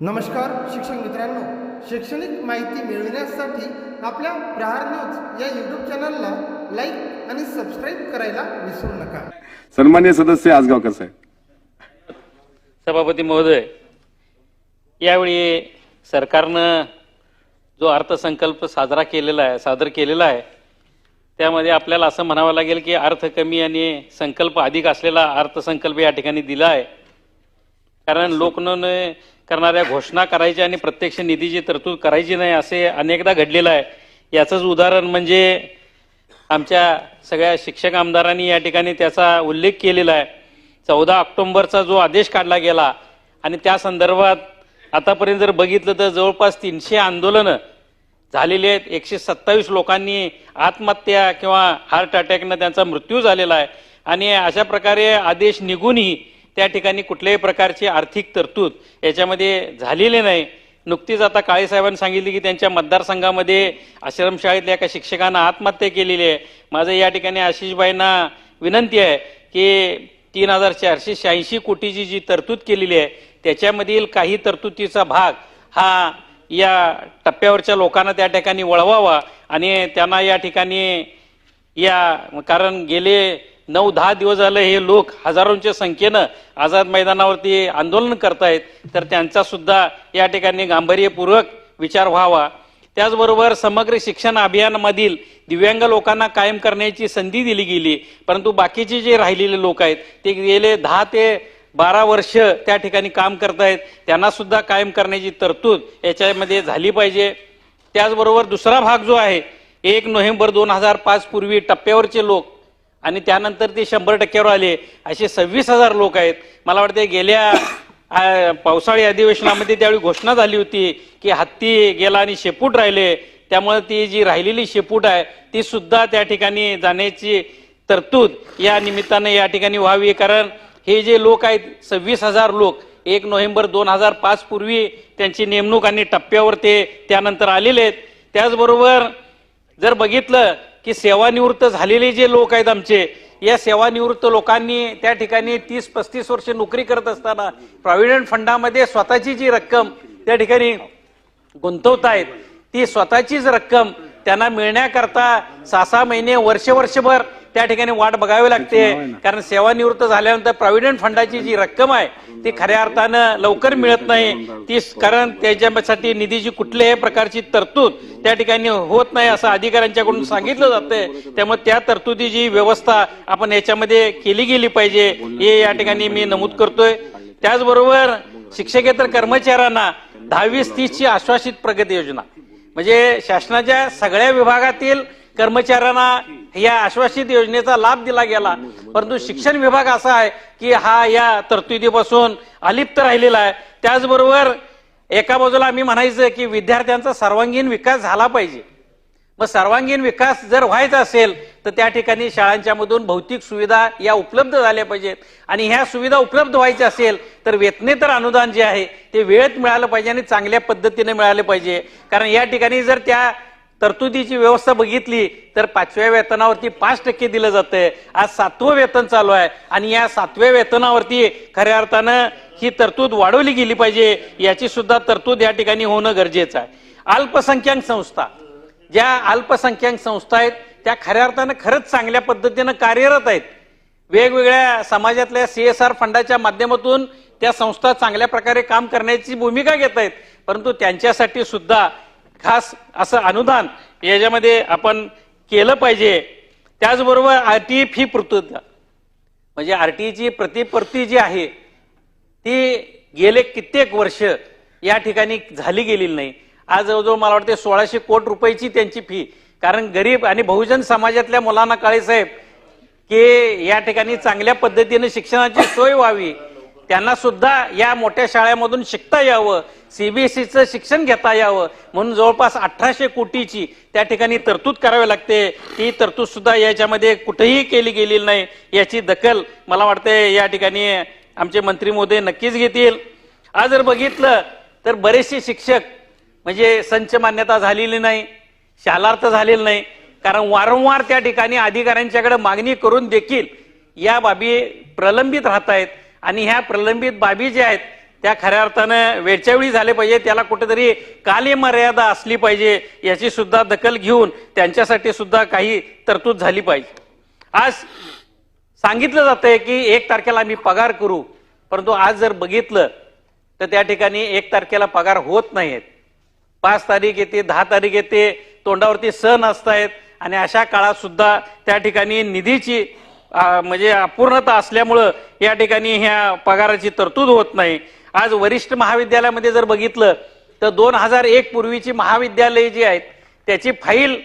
नमस्कार शिक्षक मित्रांनो. शैक्षणिक माहिती मिळविण्यासाठी आपल्या प्रहार न्यूज या यूट्यूब चॅनलला लाईक आणि सबस्क्राईब करायला विसरू नका. सन्मान्य सदस्य आजगावकर साहेब. सभापती महोदय यावेळी सरकारनं जो अर्थसंकल्प साजरा केलेला आहे सादर केलेला आहे त्यामध्ये आपल्याला असं म्हणावं लागेल की अर्थ कमी आणि संकल्प अधिक असलेला अर्थसंकल्प या ठिकाणी दिला आहे. कारण लोकनं करणाऱ्या घोषणा करायच्या आणि प्रत्यक्ष निधीची तरतूद करायची नाही असे अनेकदा घडलेलं आहे. याचंच उदाहरण म्हणजे आमच्या सगळ्या शिक्षक आमदारांनी या ठिकाणी त्याचा उल्लेख केलेला आहे. चौदा ऑक्टोंबरचा जो आदेश काढला गेला आणि त्या संदर्भात आतापर्यंत जर बघितलं तर जवळपास तीनशे आंदोलनं झालेली आहेत. एकशे सत्तावीस लोकांनी आत्महत्या किंवा हार्ट अटॅकनं त्यांचा मृत्यू झालेला आहे. आणि अशा प्रकारे आदेश निघूनही त्या ठिकाणी कुठल्याही प्रकारची आर्थिक तरतूद याच्यामध्ये झालेली नाही. नुकतीच आता काळे साहेबांनी सांगितले की त्यांच्या मतदारसंघामध्ये आश्रमशाळेतल्या एका शिक्षकानं आत्महत्या केलेली आहे. माझं या ठिकाणी आशिषबाईंना विनंती आहे की तीन हजार चारशे शहाऐंशी कोटीची जी तरतूद केलेली आहे त्याच्यामधील काही तरतुदीचा भाग हा या टप्प्यावरच्या लोकांना त्या ठिकाणी वळवावा आणि त्यांना या ठिकाणी या कारण गेले नऊ दहा दिवस झाले हे लोक हजारोंच्या संख्येनं आझाद मैदानावरती आंदोलन करतायत. तर त्यांचा सुद्धा या ठिकाणी गांभीर्यपूर्वक विचार व्हावा. त्याचबरोबर समग्र शिक्षण अभियानामधील दिव्यांग लोकांना कायम करण्याची संधी दिली गेली. परंतु बाकीचे जे राहिलेले लोक आहेत ते गेले दहा ते बारा वर्ष त्या ठिकाणी काम करतायत. त्यांना सुद्धा कायम करण्याची तरतूद याच्यामध्ये झाली पाहिजे. त्याचबरोबर दुसरा भाग जो आहे एक नोव्हेंबर दोन हजार पाच पूर्वी टप्प्यावरचे लोक आणि त्यानंतर ते शंभर टक्क्यावर आले. असे सव्वीस हजार लोक आहेत. मला वाटते गेल्या पावसाळी अधिवेशनामध्ये त्यावेळी घोषणा झाली होती की हत्ती गेला आणि शेपूट राहिले. त्यामुळे ती जी राहिलेली शेपूट आहे ती सुद्धा त्या ठिकाणी जाण्याची तरतूद या निमित्ताने या ठिकाणी व्हावी. कारण हे जे लोक आहेत सव्वीस हजार लोक एक नोव्हेंबर दोन हजार पाच पूर्वी त्यांची नेमणूक आणि टप्प्यावर ते त्यानंतर आलेले आहेत. त्याचबरोबर जर बघितलं की सेवानिवृत्त झालेले जे लोक आहेत आमचे या सेवानिवृत्त लोकांनी त्या ठिकाणी तीस पस्तीस वर्ष नोकरी करत असताना प्रॉव्हिडंट फंडामध्ये स्वतःची जी रक्कम त्या ठिकाणी गुंतवतायत ती स्वतःचीच रक्कम त्यांना मिळण्याकरता सहा सहा महिने वर्ष वर्षभर त्या ठिकाणी वाट बघावी लागते. कारण सेवानिवृत्त झाल्यानंतर प्रॉव्हिडंट फंडाची जी रक्कम आहे ती खऱ्या अर्थानं लवकर मिळत नाही. ती कारण त्याच्यासाठी निधीची कुठल्याही प्रकारची तरतूद त्या ठिकाणी होत नाही असं अधिकाऱ्यांच्याकडून सांगितलं जातंय. त्यामुळे त्या तरतुदीची व्यवस्था आपण याच्यामध्ये केली गेली पाहिजे. हे या ठिकाणी मी नमूद करतोय. त्याचबरोबर शिक्षकेतर कर्मचाऱ्यांना दहावीस तीसची आश्वासित प्रगती योजना. म्हणजे शासनाच्या सगळ्या विभागातील कर्मचाऱ्यांना या आश्वासित योजनेचा लाभ दिला गेला. परंतु शिक्षण विभाग असा आहे की हा या तरतुदीपासून अलिप्त राहिलेला आहे. त्याचबरोबर एका बाजूला आम्ही म्हणायचं की विद्यार्थ्यांचा सर्वांगीण विकास झाला पाहिजे. मग सर्वांगीण विकास जर व्हायचा असेल तर त्या ठिकाणी शाळांच्या मधून भौतिक सुविधा या उपलब्ध झाल्या पाहिजेत. आणि ह्या सुविधा उपलब्ध व्हायच्या असेल तर वेतनेतर अनुदान जे आहे ते वेळेत मिळालं पाहिजे आणि चांगल्या पद्धतीने मिळाले पाहिजे. कारण या ठिकाणी जर त्या तरतुदीची व्यवस्था बघितली तर पाचव्या वेतनावरती पाच टक्के दिलं जातंय. आज सातवं वेतन चालू आहे. आणि या सातव्या वेतनावरती खऱ्या अर्थानं ही तरतूद वाढवली गेली पाहिजे याची सुद्धा तरतूद या ठिकाणी होणं गरजेचं आहे. अल्पसंख्याक संस्था. ज्या अल्पसंख्याक संस्था आहेत त्या खऱ्या अर्थानं खरंच चांगल्या पद्धतीनं कार्यरत आहेत. वेगवेगळ्या समाजातल्या सी एस आर फंडाच्या माध्यमातून त्या संस्था चांगल्या प्रकारे काम करण्याची भूमिका घेत आहेत. परंतु त्यांच्यासाठी सुद्धा खास असं अनुदान याच्यामध्ये आपण केलं पाहिजे. त्याचबरोबर आर टी फी पूर्तता. म्हणजे आर टीची प्रतिपूर्ती जी आहे ती गेले कित्येक वर्ष या ठिकाणी झाली गेलेली नाही. आज जवळजवळ मला वाटते सोळाशे कोटी रुपयाची त्यांची फी कारण गरीब आणि बहुजन समाजातल्या मुलांना काळेसाहेब की या ठिकाणी चांगल्या पद्धतीने शिक्षणाची सोय व्हावी. त्यांना सुद्धा या मोठ्या शाळेमधून शिकता यावं सीबीएसईचं शिक्षण घेता यावं. म्हणून जवळपास अठराशे कोटीची त्या ठिकाणी तरतूद करावी लागते. ती तरतूद सुद्धा याच्यामध्ये कुठेही केली गेलेली नाही. याची दखल मला वाटते या ठिकाणी आमचे मंत्री महोदय नक्कीच घेतील. आज जर बघितलं तर बरेचसे शिक्षक म्हणजे संच मान्यता झालेली नाही शालार्थ झालेलं नाही. कारण वारंवार त्या ठिकाणी अधिकाऱ्यांच्याकडे मागणी करून देखील या बाबी प्रलंबित राहत आहेत आणि ह्या प्रलंबित बाबी ज्या आहेत त्या खऱ्या अर्थानं वेळच्या वेळी झाले पाहिजे त्याला कुठेतरी कालमर्यादा असली पाहिजे याची सुद्धा दखल घेऊन त्यांच्यासाठी सुद्धा काही तरतूद झाली पाहिजे. आज सांगितलं जातंय की एक तारखेला आम्ही पगार करू. परंतु आज जर बघितलं तर त्या ठिकाणी एक तारखेला पगार होत नाहीत पाच तारीख येते दहा तारीख येते तोंडावरती सण असतायत. आणि अशा काळात सुद्धा त्या ठिकाणी निधीची म्हणजे अपूर्णता असल्यामुळं या ठिकाणी ह्या पगाराची तरतूद होत नाही. आज वरिष्ठ महाविद्यालयामध्ये जर बघितलं तर दोन हजार एक पूर्वीची महाविद्यालये जी आहेत त्याची फाईल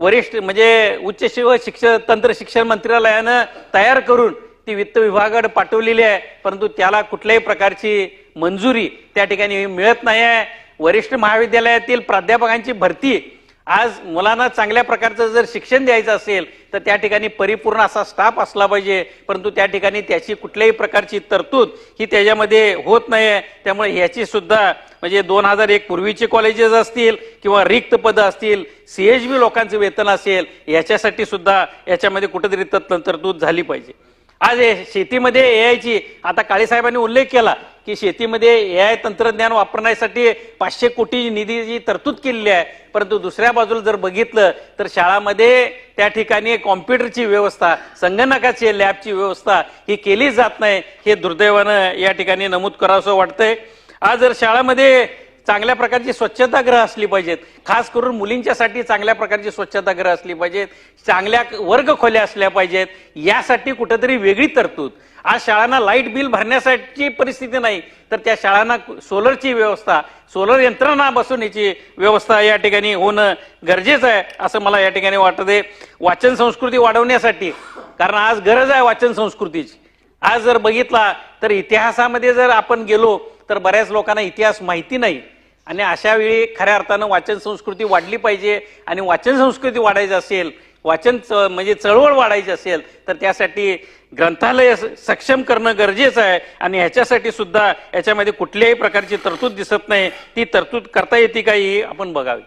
वरिष्ठ म्हणजे उच्च शिव शिक्षण तंत्र शिक्षण मंत्रालयानं तयार करून ती वित्त विभागाकडे पाठवलेली आहे. परंतु त्याला कुठल्याही प्रकारची मंजुरी त्या ठिकाणी मिळत नाही आहे. वरिष्ठ महाविद्यालयातील प्राध्यापकांची भरती आज मुलांना चांगल्या प्रकारचं जर शिक्षण द्यायचं असेल तर त्या ठिकाणी परिपूर्ण असा स्टाफ असला पाहिजे. परंतु त्या ठिकाणी त्याची कुठल्याही प्रकारची तरतूद ही त्याच्यामध्ये होत नाही आहे त्यामुळे ह्याची सुद्धा म्हणजे दोन हजार एक पूर्वीचे कॉलेजेस असतील किंवा रिक्त पदं असतील सीएचबी लोकांचं वेतन असेल याच्यासाठी सुद्धा याच्यामध्ये कुठेतरी तरतूद झाली पाहिजे. आज हे शेतीमध्ये एआयची आता काळेसाहेबांनी उल्लेख केला की शेतीमध्ये एआय तंत्रज्ञान वापरण्यासाठी पाचशे कोटी निधीची तरतूद केलेली आहे. परंतु दुसऱ्या बाजूला जर बघितलं तर शाळामध्ये त्या ठिकाणी कॉम्प्युटरची व्यवस्था संगणकाची लॅबची व्यवस्था ही केली जात नाही. हे दुर्दैवानं या ठिकाणी नमूद करावंसं वाटतंय. आज जर शाळामध्ये चांगल्या प्रकारची स्वच्छतागृह असली पाहिजेत. खास करून मुलींच्यासाठी चांगल्या प्रकारची स्वच्छतागृह असली पाहिजेत. चांगल्या वर्ग खोल्या असल्या पाहिजेत. यासाठी कुठंतरी वेगळी तरतूद. आज शाळांना लाइट बिल भरण्यासाठी परिस्थिती नाही तर त्या शाळांना सोलरची व्यवस्था सोलर यंत्रणा बसवण्याची व्यवस्था या ठिकाणी होणं गरजेचं आहे असं मला या ठिकाणी वाटत. आहे वाचन संस्कृती वाढवण्यासाठी कारण आज गरज आहे वाचन संस्कृतीची. आज जर बघितला तर इतिहासामध्ये जर आपण गेलो तर बऱ्याच लोकांना इतिहास माहिती नाही. आणि अशा वेळी खऱ्या अर्थानं वाचन संस्कृती वाढली पाहिजे आणि वाचन संस्कृती वाढायची असेल वाचन च- म्हणजे चळवळ वाढायची असेल तर त्यासाठी ग्रंथालय सक्षम करणं गरजेचं आहे. आणि ह्याच्यासाठी सुद्धा याच्यामध्ये कुठल्याही प्रकारची तरतूद दिसत नाही. ती तरतूद करता येते का ही आपण बघावी.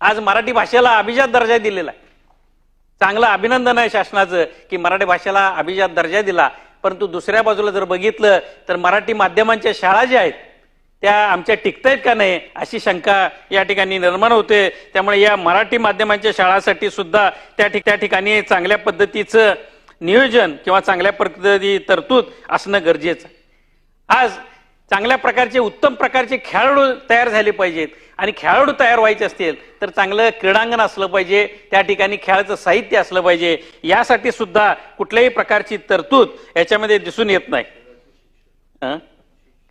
आज मराठी भाषेला अभिजात दर्जा दिलेला आहे. चांगलं अभिनंदन आहे शासनाचं की मराठी भाषेला अभिजात दर्जा दिला. परंतु दुसऱ्या बाजूला जर बघितलं तर मराठी माध्यमांच्या शाळा ज्या आहेत त्या आमच्या टिकतायत का नाही अशी शंका या ठिकाणी निर्माण होते. त्यामुळे या मराठी माध्यमांच्या शाळांसाठी सुद्धा त्या ठिक त्या ठिकाणी चांगल्या पद्धतीचं नियोजन किंवा चांगल्या पद्धती तरतूद असणं गरजेचं आहे. आज चांगल्या प्रकारचे उत्तम प्रकारचे खेळाडू तयार झाले पाहिजेत आणि खेळाडू तयार व्हायचे असतील तर चांगलं क्रीडांगण असलं पाहिजे त्या ठिकाणी खेळाचं साहित्य असलं पाहिजे यासाठी सुद्धा कुठल्याही प्रकारची तरतूद याच्यामध्ये दिसून येत नाही. हां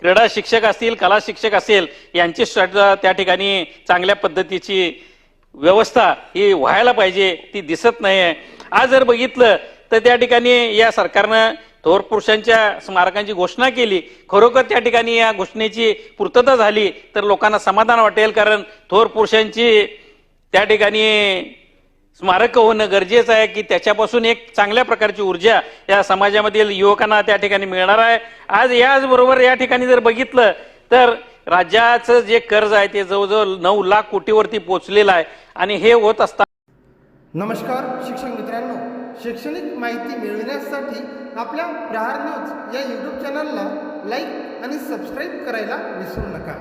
क्रीडा शिक्षक असतील कला शिक्षक असेल यांची सुद्धा त्या ठिकाणी चांगल्या पद्धतीची व्यवस्था ही व्हायला पाहिजे ती दिसत नाही आहे आज जर बघितलं तर त्या ठिकाणी या सरकारनं थोर पुरुषांच्या स्मारकांची घोषणा केली. खरोखर त्या ठिकाणी या घोषणेची पूर्तता झाली तर लोकांना समाधान वाटेल कारण थोर पुरुषांची त्या ठिकाणी स्मारक होणं गरजेचं आहे की त्याच्यापासून एक चांगल्या प्रकारची ऊर्जा या समाजामधील युवकांना त्या ठिकाणी मिळणार आहे. आज याचबरोबर या ठिकाणी जर बघितलं तर राज्याचं जे कर्ज आहे ते जवळजवळ नऊ लाख कोटीवरती पोचलेलं आहे आणि हे होत असताना नमस्कार शिक्षक मित्रांनो. शैक्षणिक माहिती मिळविण्यासाठी आपल्या प्रहार न्यूज या यूट्यूब चॅनलला लाईक आणि सबस्क्राईब करायला विसरू नका.